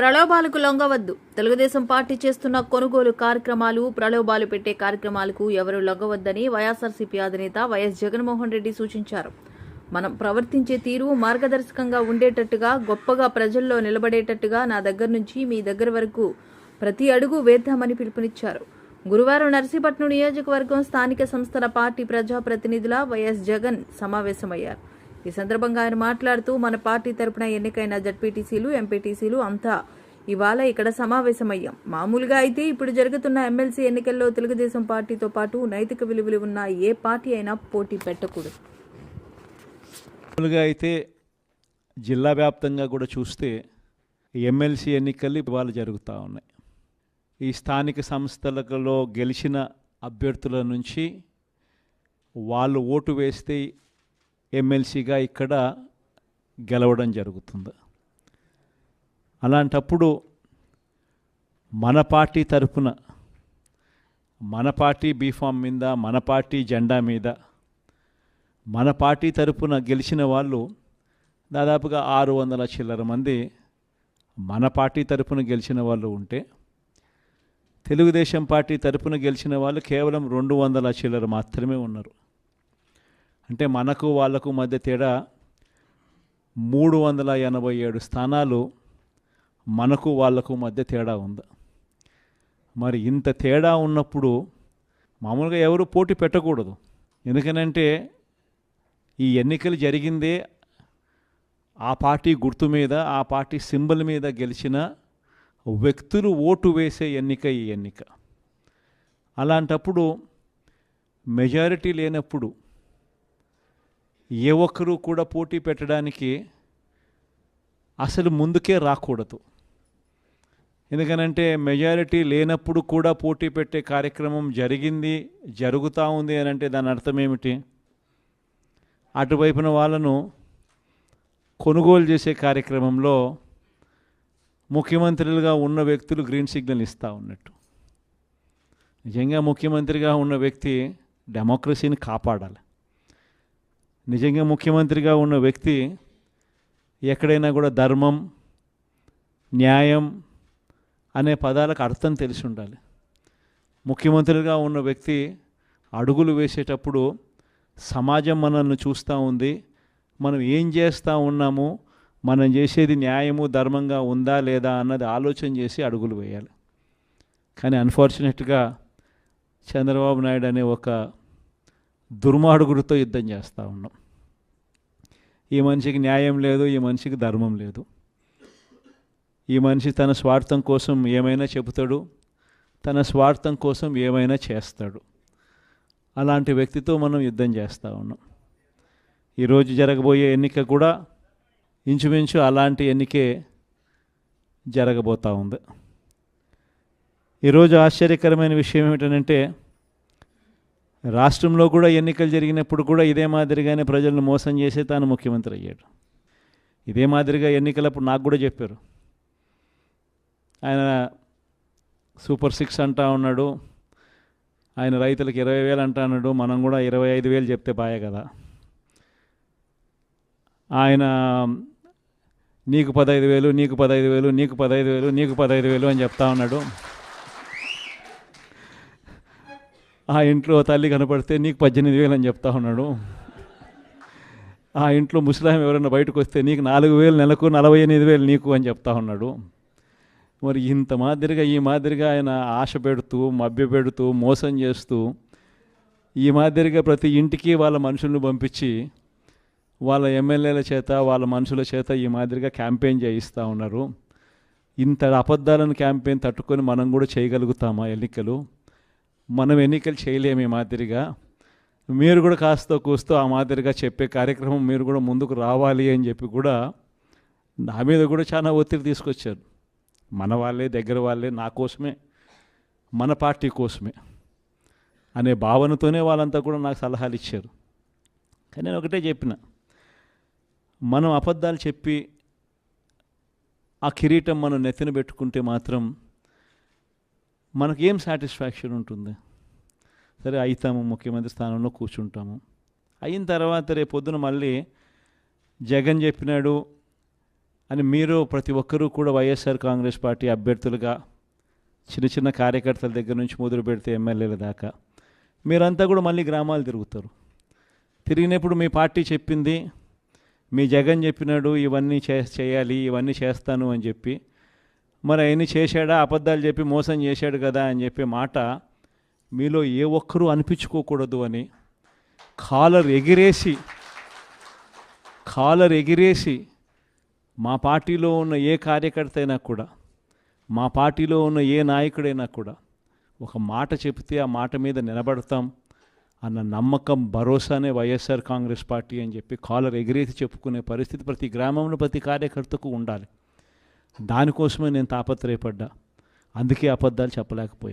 ప్రలోభాలకు లొంగవద్దు. తెలుగుదేశం పార్టీ చేస్తున్న కొనుగోలు కార్యక్రమాలు ప్రలోభాలు పెట్టే కార్యక్రమాలకు ఎవరు లొంగవద్దని వైఎస్ఆర్సీపీ అధినేత వైఎస్ జగన్మోహన్ రెడ్డి సూచించారు. మనం ప్రవర్తించే తీరు మార్గదర్శకంగా ఉండేటట్టుగా గొప్పగా ప్రజల్లో నిలబడేటట్టుగా నా దగ్గర నుంచి మీ దగ్గర వరకు ప్రతి అడుగు వేద్దామని పిలుపునిచ్చారు. గురువారం నర్సీపట్నం నియోజకవర్గం స్థానిక సంస్థల పార్టీ ప్రజాప్రతినిధుల వైఎస్ జగన్ సమావేశమయ్యారు. ఈ సందర్భంగా ఆయన మాట్లాడుతూ మన పార్టీ తరపున ఎన్నికైన జడ్పీటీసీలు ఎంపీటీసీలు అంతా ఇవాళ ఇక్కడ సమావేశమయ్యాం. మామూలుగా అయితే ఇప్పుడు జరుగుతున్న ఎమ్మెల్సీ ఎన్నికల్లో తెలుగుదేశం పార్టీతో పాటు నైతిక విలువలు ఉన్న ఏ పార్టీ అయినా పోటీ పెట్టకూడదు. మామూలుగా అయితే జిల్లా వ్యాప్తంగా కూడా చూస్తే ఎమ్మెల్సీ ఎన్నికలు ఇవాళ జరుగుతూ ఉన్నాయి. ఈ స్థానిక సంస్థలలో గెలిచిన అభ్యర్థుల నుంచి వాళ్ళు ఓటు వేస్తే ఎమ్మెల్సీగా ఇక్కడ గెలవడం జరుగుతుంది. అలాంటప్పుడు మన పార్టీ తరపున మన పార్టీ బీఫామ్ మీద మన పార్టీ జెండా మీద మన పార్టీ తరపున గెలిచిన వాళ్ళు దాదాపుగా ఆరు వందల చిల్లర మంది మన పార్టీ తరపున గెలిచిన వాళ్ళు ఉంటే తెలుగుదేశం పార్టీ తరపున గెలిచిన వాళ్ళు కేవలం రెండు వందల చిల్లర మాత్రమే ఉన్నారు. అంటే మనకు వాళ్ళకు మధ్య తేడా మూడు వందల ఎనభై ఏడు స్థానాలు మనకు వాళ్ళకు మధ్య తేడా ఉంది. మరి ఇంత తేడా ఉన్నప్పుడు మామూలుగా ఎవరు పోటీ పెట్టకూడదు. ఎందుకనంటే ఈ ఎన్నికలు జరిగిందే ఆ పార్టీ గుర్తు మీద ఆ పార్టీ సింబల్ మీద గెలిచిన వ్యక్తులు ఓటు వేసే ఎన్నిక ఈ ఎన్నిక. అలాంటప్పుడు మెజారిటీ లేనప్పుడు ఏ ఒక్కరూ కూడా పోటీ పెట్టడానికి అసలు ముందుకే రాకూడదు. ఎందుకనంటే మెజారిటీ లేనప్పుడు కూడా పోటీ పెట్టే కార్యక్రమం జరిగింది జరుగుతూ ఉంది అని అంటే దాని అర్థం ఏమిటి? అటువైపున వాళ్ళను కొనుగోలు చేసే కార్యక్రమంలో ముఖ్యమంత్రులుగా ఉన్న వ్యక్తులు గ్రీన్ సిగ్నల్ ఇస్తూ ఉన్నట్టు. నిజంగా ముఖ్యమంత్రిగా ఉన్న వ్యక్తి డెమోక్రసీని కాపాడాలి. నిజంగా ముఖ్యమంత్రిగా ఉన్న వ్యక్తి ఎక్కడైనా కూడా ధర్మం న్యాయం అనే పదాలకు అర్థం తెలిసి ఉండాలి. ముఖ్యమంత్రిగా ఉన్న వ్యక్తి అడుగులు వేసేటప్పుడు సమాజం మనల్ని చూస్తూ ఉంది మనం ఏం చేస్తూ ఉన్నాము మనం చేసేది న్యాయము ధర్మంగా ఉందా లేదా అన్నది ఆలోచన చేసి అడుగులు వేయాలి. కానీ అన్ఫార్చునేట్గా చంద్రబాబు నాయుడు అనే ఒక దుర్మార్గుడితో యుద్ధం చేస్తూ ఉన్నాం. ఈ మనిషికి న్యాయం లేదు ఈ మనిషికి ధర్మం లేదు. ఈ మనిషి తన స్వార్థం కోసం ఏమైనా చెబుతాడు తన స్వార్థం కోసం ఏమైనా చేస్తాడు. అలాంటి వ్యక్తితో మనం యుద్ధం చేస్తూ ఉన్నాం. ఈరోజు జరగబోయే ఎన్నిక కూడా ఇంచుమించు అలాంటి ఎన్నికే జరగబోతూ ఉంది. ఈరోజు ఆశ్చర్యకరమైన విషయం ఏమిటంటే రాష్ట్రంలో కూడా ఎన్నికలు జరిగినప్పుడు కూడా ఇదే మాదిరిగానే ప్రజలను మోసం చేసే తాను ముఖ్యమంత్రి అయ్యాడు. ఇదే మాదిరిగా ఎన్నికలప్పుడు నాకు కూడా చెప్పారు. ఆయన సూపర్ సిక్స్ అంటా ఉన్నాడు. ఆయన రైతులకు ఇరవై వేలు అంటా అన్నాడు మనం కూడా ఇరవై ఐదు వేలు చెప్తే బాయే కదా. ఆయన నీకు పదహైదు వేలు నీకు పదహైదు వేలు నీకు పదహైదు వేలు నీకు పదహైదు వేలు అని చెప్తా ఉన్నాడు. ఆ ఇంట్లో తల్లి కనపడితే నీకు పద్దెనిమిది వేలు అని చెప్తా ఉన్నాడు. ఆ ఇంట్లో ముసలాం ఎవరైనా బయటకు వస్తే నీకు నాలుగు వేలు నెలకు నలభై ఎనిమిది వేలు నీకు అని చెప్తా ఉన్నాడు. మరి ఇంత మాదిరిగా ఈ మాదిరిగా ఆయన ఆశ పెడుతూ మభ్య పెడుతూ మోసం చేస్తూ ఈ మాదిరిగా ప్రతి ఇంటికి వాళ్ళ మనుషులను పంపించి వాళ్ళ ఎమ్మెల్యేల చేత వాళ్ళ మనుషుల చేత ఈ మాదిరిగా క్యాంపెయిన్ చేయిస్తూ ఉన్నారు. ఇంత అబద్ధాలను క్యాంపెయిన్ తట్టుకొని మనం కూడా చేయగలుగుతామా ఎన్నికలు? మనం ఎన్నికలు చేయలేము ఈ మాదిరిగా. మీరు కూడా కాస్త కూస్తూ ఆ మాదిరిగా చెప్పే కార్యక్రమం మీరు కూడా ముందుకు రావాలి అని చెప్పి కూడా నా మీద కూడా చాలా ఒత్తిడి తీసుకొచ్చారు. మన వాళ్ళే దగ్గర వాళ్ళే నా కోసమే మన పార్టీ కోసమే అనే భావనతోనే వాళ్ళంతా కూడా నాకు సలహాలు ఇచ్చారు. కానీ నేను ఒకటే చెప్పిన మనం అబద్ధాలు చెప్పి ఆ కిరీటం మనం నెత్తిన పెట్టుకుంటే మాత్రం మనకేం సాటిస్ఫాక్షన్ ఉంటుంది? సరే అవుతాము ముఖ్యమంత్రి స్థానంలో కూర్చుంటాము. అయిన తర్వాత రేపు పొద్దున మళ్ళీ జగన్ చెప్పినాడు అని మీరు ప్రతి ఒక్కరూ కూడా వైఎస్ఆర్ కాంగ్రెస్ పార్టీ అభ్యర్థులుగా చిన్న చిన్న కార్యకర్తల దగ్గర నుంచి మొదలు పెడితే ఎమ్మెల్యేల దాకా మీరంతా కూడా మళ్ళీ గ్రామాలు తిరుగుతారు. తిరిగినప్పుడు మీ పార్టీ చెప్పింది మీ జగన్ చెప్పినాడు ఇవన్నీ చేయాలి ఇవన్నీ చేస్తాను అని చెప్పి మరి అవన్నీ చేశాడా? అబద్ధాలు చెప్పి మోసం చేశాడు కదా అని చెప్పే మాట మీలో ఏ ఒక్కరూ అనిపించుకోకూడదు అని కాలర్ ఎగిరేసి కాలర్ ఎగిరేసి మా పార్టీలో ఉన్న ఏ కార్యకర్త అయినా కూడా మా పార్టీలో ఉన్న ఏ నాయకుడైనా కూడా ఒక మాట చెబితే ఆ మాట మీద నిలబడతాం అన్న నమ్మకం భరోసానే వైఎస్ఆర్ కాంగ్రెస్ పార్టీ అని చెప్పి కాలర్ ఎగిరేసి చెప్పుకునే పరిస్థితి ప్రతి గ్రామంలో ప్రతి కార్యకర్తకు ఉండాలి. దానికోసమే నేను తాపత్రయపడ్డా. అందుకే అబద్ధాలు చెప్పలేకపోయాం.